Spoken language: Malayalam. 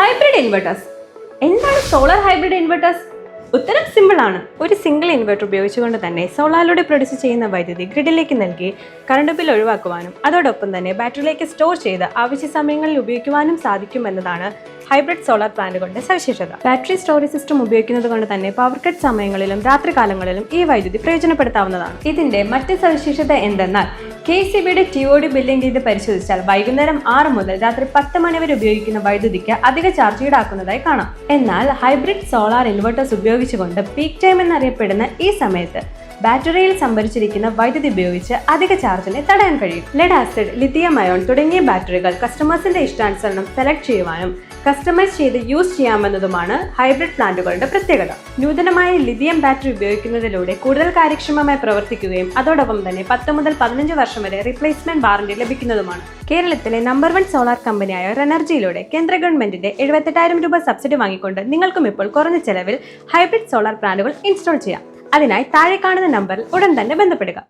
ഹൈബ്രിഡ് ഇൻവെർട്ടേഴ്സ് എന്താണ് സോളാർ ഹൈബ്രിഡ് ഇൻവെർട്ടേഴ്സ് ഉത്തരം സിമ്പിൾ ആണ്. ഒരു സിംഗിൾ ഇൻവെർട്ടർ ഉപയോഗിച്ചുകൊണ്ട് തന്നെ സോളാറിലൂടെ പ്രൊഡ്യൂസ് ചെയ്യുന്ന വൈദ്യുതി ഗ്രിഡിലേക്ക് നൽകി കറണ്ട് ബിൽ ഒഴിവാക്കുവാനും അതോടൊപ്പം തന്നെ ബാറ്ററിയിലേക്ക് സ്റ്റോർ ചെയ്ത് ആവശ്യ സമയങ്ങളിൽ ഉപയോഗിക്കുവാനും സാധിക്കുമെന്നതാണ് ഹൈബ്രിഡ് സോളാർ പ്ലാന്റുകളുടെ സവിശേഷത. ബാറ്ററി സ്റ്റോറേജ് സിസ്റ്റം ഉപയോഗിക്കുന്നത് കൊണ്ട് തന്നെ പവർ കട്ട് സമയങ്ങളിലും രാത്രികാലങ്ങളിലും ഈ വൈദ്യുതി പ്രയോജനപ്പെടുത്താവുന്നതാണ്. ഇതിന്റെ മറ്റ് സവിശേഷത എന്തെന്നാൽ കെ സി ബിയുടെ ടി ഒ ഡി ബില്ലിംഗ് രീതി പരിശോധിച്ചാൽ വൈകുന്നേരം ആറ് മുതൽ രാത്രി പത്ത് മണി വരെ ഉപയോഗിക്കുന്ന വൈദ്യുതിക്ക് അധിക ചാർജ് ഈടാക്കുന്നതായി കാണാം. എന്നാൽ ഹൈബ്രിഡ് സോളാർ ഇൻവെർട്ടേഴ്സ് ഉപയോഗിച്ചുകൊണ്ട് പീക്ക് ടൈം എന്നറിയപ്പെടുന്ന ഈ സമയത്ത് ബാറ്ററിയിൽ സംഭരിച്ചിരിക്കുന്ന വൈദ്യുതി ഉപയോഗിച്ച് അധിക ചാർജിനെ തടയാൻ കഴിയും. ലെഡ് ആസിഡ് ലിത്തിയം അയോൺ തുടങ്ങിയ ബാറ്ററികൾ കസ്റ്റമേഴ്സിന്റെ ഇഷ്ടാനുസരണം സെലക്ട് ചെയ്യുവാനും കസ്റ്റമൈസ് ചെയ്ത് യൂസ് ചെയ്യാമെന്നതുമാണ് ഹൈബ്രിഡ് പ്ലാന്റുകളുടെ പ്രത്യേകത. നൂതനമായ ലിഥിയം ബാറ്ററി ഉപയോഗിക്കുന്നതിലൂടെ കൂടുതൽ കാര്യക്ഷമമായി പ്രവർത്തിക്കുകയും അതോടൊപ്പം തന്നെ പത്ത് മുതൽ പതിനഞ്ച് വർഷം വരെ റിപ്ലേസ്മെന്റ് വാറന്റി ലഭിക്കുന്നതുമാണ്. കേരളത്തിലെ നമ്പർ വൺ സോളാർ കമ്പനിയായ റെനർജിയിലൂടെ കേന്ദ്ര ഗവൺമെന്റിന്റെ എഴുപത്തെട്ടായിരം രൂപ സബ്സിഡി വാങ്ങിക്കൊണ്ട് നിങ്ങൾക്കും ഇപ്പോൾ കുറഞ്ഞ ചെലവിൽ ഹൈബ്രിഡ് സോളാർ പ്ലാന്റുകൾ ഇൻസ്റ്റാൾ ചെയ്യാം. അതിനായി താഴെ കാണുന്ന നമ്പറിൽ ഉടൻ തന്നെ ബന്ധപ്പെടുക.